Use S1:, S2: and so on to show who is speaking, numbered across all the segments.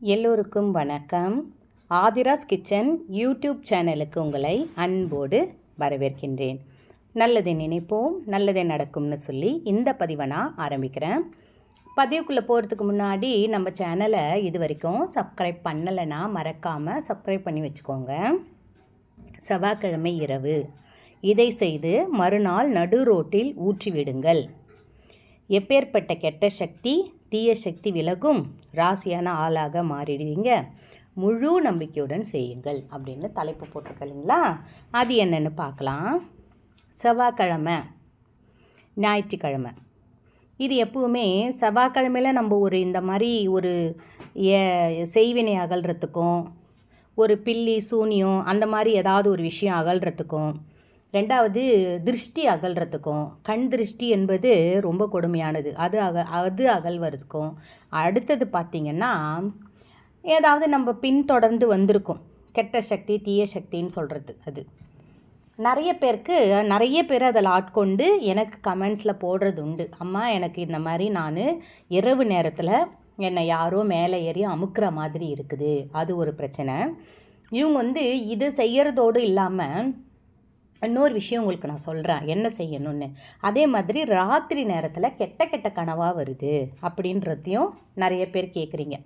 S1: எல்லோருக்கும் வணக்கம். Aadhira's kitchen YouTube சேனலுக்கு உங்களை அன்போடு வரவேற்கின்றேன். நல்லதை நினைப்போம் நல்லதே நடக்கும்னு சொல்லி இந்த பதிவை நான் ஆரம்பிக்கிறேன். பதிவுக்குள்ளே போகிறதுக்கு முன்னாடி நம்ம சேனலை இது வரைக்கும் சப்ஸ்கிரைப் பண்ணலைன்னா மறக்காமல் சப்ஸ்கிரைப் பண்ணி வச்சுக்கோங்க. செவ்வாய்க்கிழமை இரவு. இதை செய்து மறுநாள் நடு ரோட்டில் ஊற்றிவிடுங்கள். எப்பேற்பட்ட கெட்ட சக்தி தீய சக்தி விலகும் ராசியான ஆளாக மாறிடுவீங்க. முழு நம்பிக்கையுடன் செய்யுங்கள் அப்படின்னு தலைப்பு போட்டிருக்கீங்களா அது என்னென்னு பார்க்கலாம். செவ்வாய்க்கிழமை ஞாயிற்றுக்கிழமை. இது எப்பவுமே செவ்வாய்க்கிழமையில் நம்ம ஒரு இந்த மாதிரி ஒரு செய்வினை அகல்றதுக்கும் ஒரு பில்லி சூனியம் அந்த மாதிரி ஏதாவது ஒரு விஷயம் அகல்றதுக்கும் ரெண்டாவது திருஷ்டி அகல்றதுக்கும். கண் திருஷ்டி என்பது ரொம்ப கொடுமையானது. அது அக அது அகல்வதுக்கும் அடுத்தது பார்த்திங்கன்னா ஏதாவது நம்ம பின்தொடர்ந்து வந்திருக்கும். கெட்ட சக்தி தீய சக்தின்னு சொல்கிறது அது. நிறைய பேருக்கு நிறைய பேர் அதில் ஆட்கொண்டு எனக்கு கமெண்ட்ஸில் போடுறது உண்டு. அம்மா எனக்கு இந்த மாதிரி நான் இரவு நேரத்தில் என்னை யாரோ மேலே ஏறி அமுக்கிற மாதிரி இருக்குது. அது ஒரு பிரச்சனை. இவங்க வந்து இது செய்கிறதோடு இல்லாமல் இன்னொரு விஷயம் உங்களுக்கு நான் சொல்கிறேன் என்ன செய்யணும்னு. அதே மாதிரி ராத்திரி நேரத்தில் கெட்ட கெட்ட கனவாக வருது அப்படின்றதையும் நிறைய பேர் கேட்குறீங்க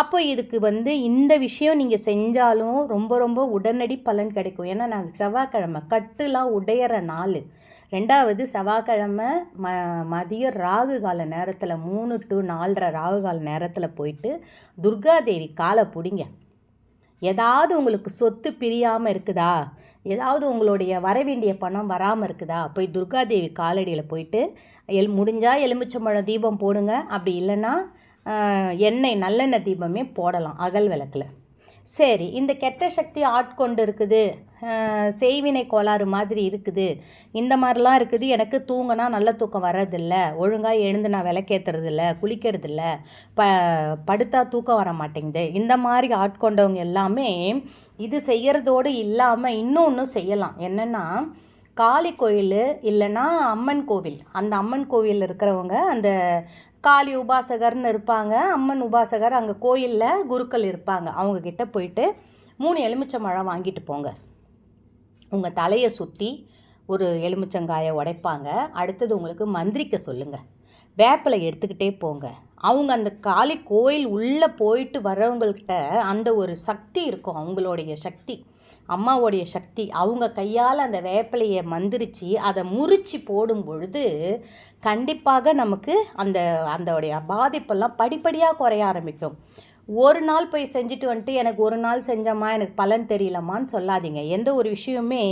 S1: அப்போ இதுக்கு வந்து இந்த விஷயம் நீங்கள் செஞ்சாலும் ரொம்ப ரொம்ப உடனடி பலன் கிடைக்கும். ஏன்னா நான் செவ்வாய்க்கிழமை கட்டுலாம் உடையிற நாள். ரெண்டாவது செவ்வாய்க்கிழமை ம மதியம் ராகு கால நேரத்தில் மூணு டு நாலரை ராகு கால நேரத்தில் போயிட்டு துர்காதேவி காலை பிடிங்க. ஏதாவது உங்களுக்கு சொத்து பிரியாமல் இருக்குதா? ஏதாவது உங்களுடைய வர வேண்டிய பணம் வராமல் இருக்குதா? போய் துர்காதேவி காலடியில் போயிட்டு எல் முடிஞ்சால் எலுமிச்சம்பழம் தீபம் போடுங்க. அப்படி இல்லைன்னா எண்ணெய் நல்லெண்ணெய் தீபமே போடலாம் அகல் விளக்கில். சரி இந்த கெட்ட சக்தி ஆட்கொண்டு இருக்குது செய்வினை கோளாறு மாதிரி இருக்குது. இந்த மாதிரிலாம் இருக்குது. எனக்கு தூங்கினா நல்ல தூக்கம் வர்றதில்ல. ஒழுங்காக எழுந்து நான் விளக்கேற்றுறதில்ல குளிக்கிறதில்ல ப படுத்தா தூக்கம் வர மாட்டேங்குது. இந்த மாதிரி ஆட்கொண்டவங்க எல்லாமே இது செய்கிறதோடு இல்லாமல் இன்னொன்று செய்யலாம். என்னென்னா காளி கோயில் இல்லைன்னா அம்மன் கோவில். அந்த அம்மன் கோவில் இருக்கிறவங்க அந்த காளி உபாசகர்னு இருப்பாங்க. அம்மன் உபாசகர் அங்கே கோயிலில் குருக்கள் இருப்பாங்க. அவங்கக்கிட்ட போயிட்டு மூணு எலுமிச்சம்பழம் வாங்கிட்டு போங்க. உங்கள் தலையை சுற்றி ஒரு எலுமிச்சங்காயை உடைப்பாங்க. அடுத்தது உங்களுக்கு மந்திரிக்க சொல்லுங்கள் வேப்பிலை எடுத்துக்கிட்டே போங்க. அவங்க அந்த காளி கோயில் உள்ளே போயிட்டு வர்றவங்கள்கிட்ட அந்த ஒரு சக்தி இருக்கும். அவங்களுடைய சக்தி. அம்மாவுடைய சக்தி அவங்க கையால் அந்த வேப்பிலையை மந்திரிச்சு அதை முறிச்சு போடும் பொழுது கண்டிப்பாக நமக்கு அந்த அந்தோடைய பாதிப்பெல்லாம் படிப்படியாக குறைய ஆரம்பிக்கும். ஒரு நாள் போய் செஞ்சுட்டு வந்துட்டு எனக்கு ஒரு நாள் செஞ்சம்மா எனக்கு பலன் தெரியலம்மான்னு சொல்லாதீங்க. எந்த ஒரு விஷயமே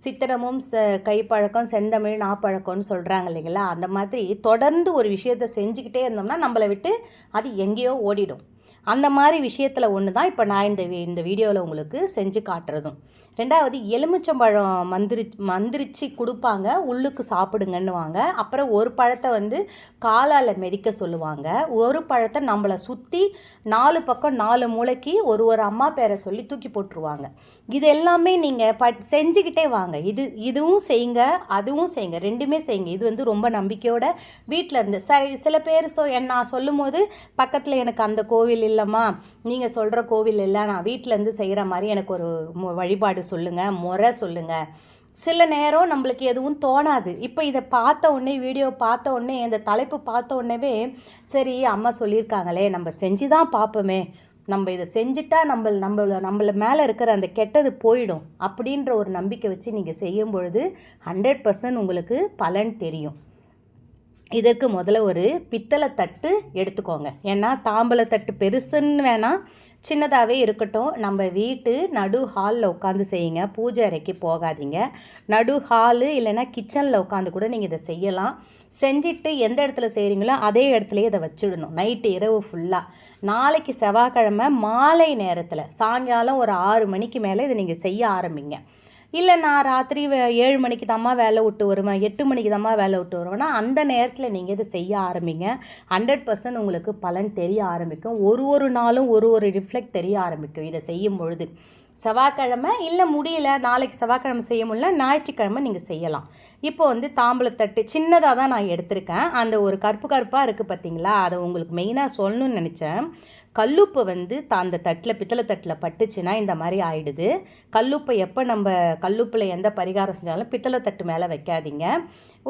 S1: சித்திரமும் ச கைப்பழக்கம் செந்தமிழ் நாப்பழக்கம்னு சொல்கிறாங்க இல்லைங்களா? அந்த மாதிரி தொடர்ந்து ஒரு விஷயத்தை செஞ்சுக்கிட்டே இருந்தோம்னா நம்மளை விட்டு அது எங்கேயோ ஓடிடும். அந்த மாதிரி விஷயத்தில் ஒன்று தான் இப்போ நான் இந்த வீ- இந்த வீடியோவில் உங்களுக்கு செஞ்சு காட்டுறதும். ரெண்டாவது எலுமிச்சம்பழம் மந்திரி மந்திரிச்சு கொடுப்பாங்க உள்ளுக்கு சாப்பிடுங்கன்னுவாங்க. அப்புறம் ஒரு பழத்தை வந்து காலால் மெதிக்க சொல்லுவாங்க. ஒரு பழத்தை நம்மளை சுற்றி நாலு பக்கம் நாலு மூளைக்கு ஒரு ஒரு அம்மா பேரை சொல்லி தூக்கி போட்டுருவாங்க. இது எல்லாமே நீங்கள் ப செஞ்சுக்கிட்டே வாங்க. இது இதுவும் செய்யுங்க அதுவும் செய்யுங்க. ரெண்டுமே செய்யுங்க. இது வந்து ரொம்ப நம்பிக்கையோட வீட்டில் இருந்து. சரி சில பேர் சொ நான் சொல்லும் போது பக்கத்தில் எனக்கு அந்த கோவில் இல்லைம்மா நீங்கள் சொல்கிற கோவில் இல்லை நான் வீட்டிலேருந்து செய்கிற மாதிரி எனக்கு ஒரு வழிபாடு சொல்லுங்கள் முறை சொல்லுங்கள் சில நேரம் நம்மளுக்கு எதுவும் தோணாது. இப்போ இதை பார்த்த உடனே வீடியோ பார்த்த உடனே இந்த தலைப்பு பார்த்த உடனேவே சரி அம்மா சொல்லியிருக்காங்களே நம்ம செஞ்சு தான் பார்ப்போமே. நம்ம இதை செஞ்சுட்டா நம்ம நம்மள நம்மள மேலே இருக்கிற அந்த கெட்டது போயிடும். அப்படின்ற ஒரு நம்பிக்கை வச்சு நீங்கள் செய்யும் பொழுது ஹண்ட்ரட் பர்சன்ட் உங்களுக்கு பலன் தெரியும். இதற்கு முதல்ல ஒரு பித்தளை தட்டு எடுத்துக்கோங்க. ஏன்னா தாம்பளை தட்டு பெருசுன்னு வேணால் சின்னதாகவே இருக்கட்டும். நம்ம வீட்டு நடு ஹாலில் உட்காந்து செய்யுங்க. பூஜை அறைக்கு போகாதீங்க. நடு ஹாலு இல்லைன்னா கிச்சனில் உட்காந்து கூட நீங்கள் இதை செய்யலாம். செஞ்சுட்டு எந்த இடத்துல செய்கிறீங்களோ அதே இடத்துலையே இதை வச்சிடணும். நைட்டு இரவு ஃபுல்லாக நாளைக்கு செவ்வாய்க்கிழமை மாலை நேரத்தில் சாயங்காலம் ஒரு ஆறு மணிக்கு மேலே இதை நீங்கள் செய்ய ஆரம்பிங்க. இல்லை நான் ராத்திரி ஏழு மணிக்கு தாம்மா வேலை விட்டு வருவேன். எட்டு மணிக்கு தாம்மா வேலை விட்டு வருவேன்னா அந்த நேரத்தில் நீங்கள் இதை செய்ய ஆரம்பிங்க. ஹண்ட்ரட் பர்சன்ட் உங்களுக்கு பலன் தெரிய ஆரம்பிக்கும். ஒரு ஒரு நாளும் ஒரு ஒரு ரிஃப்ளெக்ட் தெரிய ஆரம்பிக்கும் இதை செய்யும் பொழுது. செவ்வாய்க்கிழமை இல்லை முடியல நாளைக்கு செவ்வாய்க்கிழமை செய்ய முடியல ஞாயிற்றுக்கிழமை நீங்கள் செய்யலாம். இப்போ வந்து தாம்பளத்தட்டு சின்னதாக தான் நான் எடுத்திருக்கேன். அந்த ஒரு கருப்பு கருப்பாக இருக்குது பார்த்தீங்களா அதை உங்களுக்கு மெயினாக சொல்லணும்னு நினச்சேன். கல்லுப்பு வந்து தான் அந்த தட்டில் பித்தளை தட்டில் பட்டுச்சுன்னா இந்த மாதிரி ஆயிடுது. கல்லுப்பை எப்போ நம்ம கல்லுப்பில் எந்த பரிகாரம் செஞ்சாலும் பித்தளை தட்டு மேலே வைக்காதீங்க.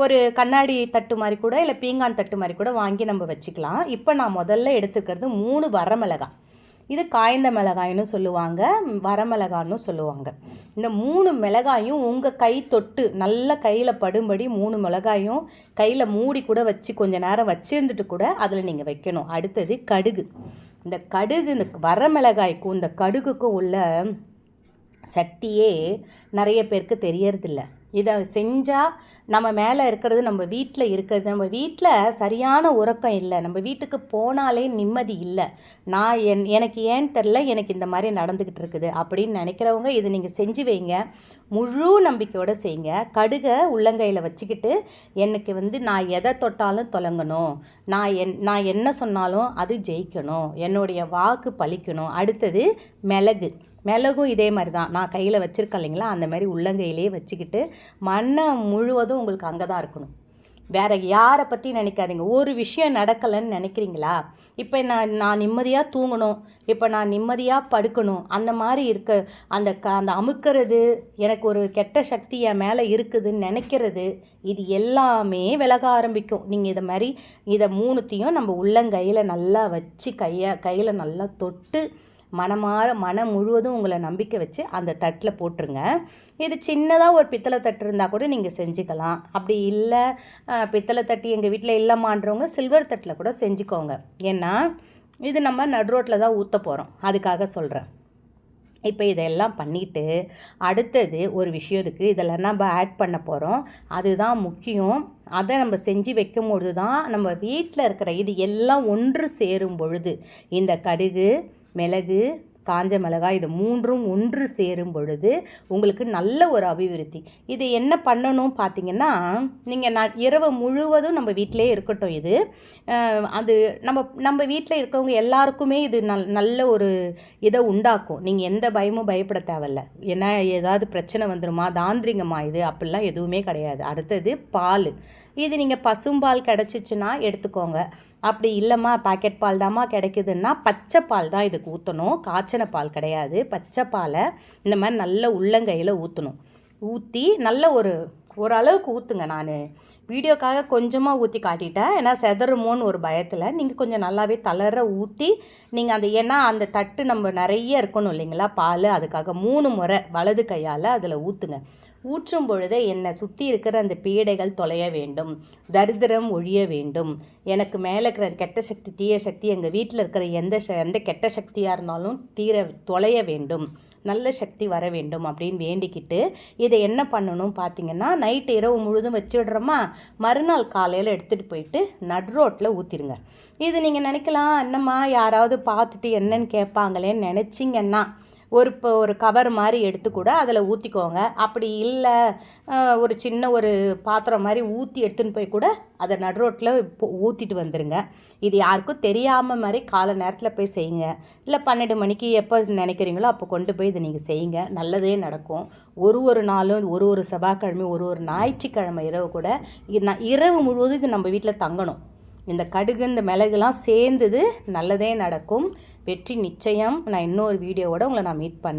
S1: ஒரு கண்ணாடி தட்டு மாதிரி கூட இல்லை பீங்கான் தட்டு மாதிரி கூட வாங்கி நம்ம வச்சுக்கலாம். இப்போ நான் முதல்ல எடுத்துக்கிறது மூணு வரமிளகாய். இது காய்ந்த மிளகாயின்னு சொல்லுவாங்க வரமிளகான்னு சொல்லுவாங்க. இந்த மூணு மிளகாயும் உங்கள் கை தொட்டு நல்ல கையில் படும்படி மூணு மிளகாயும் கையில் மூடி கூட வச்சு கொஞ்சம் நேரம் வச்சுருந்துட்டு கூட அதில் நீங்கள் வைக்கணும். அடுத்தது கடுகு. இந்த கடுகு இந்த வரமிளகாய்க்கும் இந்த கடுகுக்கும் உள்ள சக்தியே நிறைய பேருக்கு தெரியறதில்ல. இதை செஞ்சால் நம்ம மேலே இருக்கிறது நம்ம வீட்டில் இருக்கிறது. நம்ம வீட்டில் சரியான உறக்கம் இல்லை. நம்ம வீட்டுக்கு போனாலே நிம்மதி இல்லை. நான் என் எனக்கு ஏன்னு தெரில எனக்கு இந்த மாதிரி நடந்துக்கிட்டு இருக்குது. அப்படின்னு நினைக்கிறவங்க இதை நீங்கள் செஞ்சு வைங்க. முழு நம்பிக்கையோடு செய்யுங்க கடுகை உள்ளங்கையில் வச்சுக்கிட்டு எனக்கு வந்து நான் எதை தொட்டாலும் தொலங்கணும். நான் என் நான் என்ன சொன்னாலும் அது ஜெயிக்கணும். என்னுடைய வாக்கு பழிக்கணும். அடுத்தது மிளகு. மிளகும் இதே மாதிரி தான். நான் கையில் வச்சுருக்கேன் இல்லைங்களா? அந்த மாதிரி உள்ளங்கையிலே வச்சுக்கிட்டு மண்ணை முழுவதும் உங்களுக்கு அங்கே தான் இருக்கணும். வேறு யாரை பற்றி நினைக்காதீங்க. ஒரு விஷயம் நடக்கலைன்னு நினைக்கிறீங்களா? இப்போ நான் நான் நிம்மதியாக தூங்கணும். இப்போ நான் நிம்மதியாக படுக்கணும். அந்த மாதிரி இருக்க அந்த க அந்த அமுக்கிறது எனக்கு ஒரு கெட்ட சக்தி என் மேலே இருக்குதுன்னு நினைக்கிறது இது எல்லாமே விலக ஆரம்பிக்கும். நீங்கள் இதை மாதிரி இதை மூணுத்தையும் நம்ம உள்ளங்கையில் நல்லா வச்சு கையை கையில் நல்லா தொட்டு மனமாற மனம் முழுவதும் உங்களை நம்பிக்கை வச்சு அந்த தட்டில் போட்டுருங்க. இது சின்னதாக ஒரு பித்தளை தட்டு இருந்தால் கூட நீங்கள் செஞ்சுக்கலாம். அப்படி இல்லை பித்தளை தட்டு எங்கள் வீட்டில் இல்லைமான்றவங்க சில்வர் தட்டில் கூட செஞ்சுக்கோங்க. ஏன்னா இது நம்ம நடு ரோட்டில் தான் ஊற்ற போகிறோம் அதுக்காக சொல்கிறேன் இப்போ இதெல்லாம் பண்ணிவிட்டு அடுத்தது ஒரு விஷயம் இதெல்லாம் நம்ம ஆட் பண்ண போகிறோம் அதுதான் முக்கியம். அதை நம்ம செஞ்சு வைக்கும் பொழுது தான் நம்ம வீட்டில் இருக்கிற இது எல்லாம் ஒன்று சேரும் பொழுது. இந்த கடுகு மிளகு காஞ்ச மிளகாய் இது மூன்றும் ஒன்று சேரும் பொழுது உங்களுக்கு நல்ல ஒரு அபிவிருத்தி. இது என்ன பண்ணணும் பார்த்தீங்கன்னா நீங்கள் நான் இரவு முழுவதும் நம்ம வீட்டிலே இருக்கட்டும் இது. அது நம்ம நம்ம வீட்டில் இருக்கவங்க எல்லாருக்குமே இது நல் நல்ல ஒரு இதை உண்டாக்கும். நீங்கள் எந்த பயமும் பயப்பட தேவையில்ல. ஏன்னா ஏதாவது பிரச்சனை வந்துடுமா தாந்திரிங்கம்மா இது அப்படிலாம் எதுவுமே கிடையாது. அடுத்தது பால். இது நீங்கள் பசும்பால் கிடச்சிச்சின்னா எடுத்துக்கோங்க. அப்படி இல்லைம்மா பாக்கெட் பால் தாம்மா கிடைக்குதுன்னா பச்சை பால் தான் இதுக்கு ஊற்றணும் காய்ச்சின பால் கிடையாது. பச்சை பாலை இந்த மாதிரி நல்ல உள்ளங்கையில் ஊற்றணும் ஊற்றி நல்ல ஒரு ஓரளவுக்கு ஊற்றுங்க நான். வீடியோக்காக கொஞ்சமாக ஊற்றி காட்டிட்டேன். ஏன்னா செதறுமோன்னு ஒரு பயத்தில் நீங்கள் கொஞ்சம் நல்லாவே தளர ஊற்றி நீங்கள் அந்த ஏன்னா அந்த தட்டு நம்ம நிறைய இருக்கணும் இல்லைங்களா? பால் அதுக்காக மூணு முறை வலது கையால் அதில் ஊற்றுங்க ஊற்றும் பொழுது என்னை சுற்றி இருக்கிற அந்த பீடைகள் தொலைய வேண்டும் தரித்திரம் ஒழிய வேண்டும். எனக்கு மேலே இருக்கிற கெட்ட சக்தி தீய சக்தி எங்கள் வீட்டில் இருக்கிற எந்த எந்த கெட்ட சக்தியாக இருந்தாலும் தீர தொலைய வேண்டும். நல்ல சக்தி வர வேண்டும் அப்படின்னு வேண்டிக்கிட்டு இதை என்ன பண்ணணும் பார்த்தீங்கன்னா நைட்டு இரவு முழுதும் வச்சு விடுறோமா மறுநாள் காலையில் எடுத்துகிட்டு போயிட்டு நட் ரோட்டில் ஊற்றிடுங்க இது நீங்கள் நினைக்கலாம் என்னம்மா யாராவது பார்த்துட்டு என்னன்னு கேட்பாங்களேன்னு நினச்சிங்கன்னா ஒரு இப்போ ஒரு கவர் மாதிரி எடுத்து கூட அதில் ஊற்றிக்கோங்க அப்படி இல்லை ஒரு சின்ன ஒரு பாத்திரம் மாதிரி ஊற்றி எடுத்துன்னு போய் கூட அதை நடுரோட்டில் ஊற்றிட்டு வந்துடுங்க இது யாருக்கும் தெரியாமல் மாதிரி காலை நேரத்தில் போய் செய்யுங்க. இல்லை பன்னெண்டு மணிக்கு எப்போ நினைக்கிறீங்களோ அப்போ கொண்டு போய் இதை நீங்கள் செய்யுங்க. நல்லதே நடக்கும். ஒரு ஒரு நாளும் ஒரு ஒரு செவ்வாய்க்கிழமை ஒரு ஒரு ஞாயிற்றுக்கிழமை இரவு கூட இரவு முழுவதும் இது நம்ம வீட்டில் தங்கணும். இந்த கடுகு இந்த மிளகுலாம் சேர்ந்தது நல்லதே நடக்கும். வெற்றி நிச்சயம். நான் இன்னொரு வீடியோவோட உங்களை நான் மீட் பண்ணுறேன்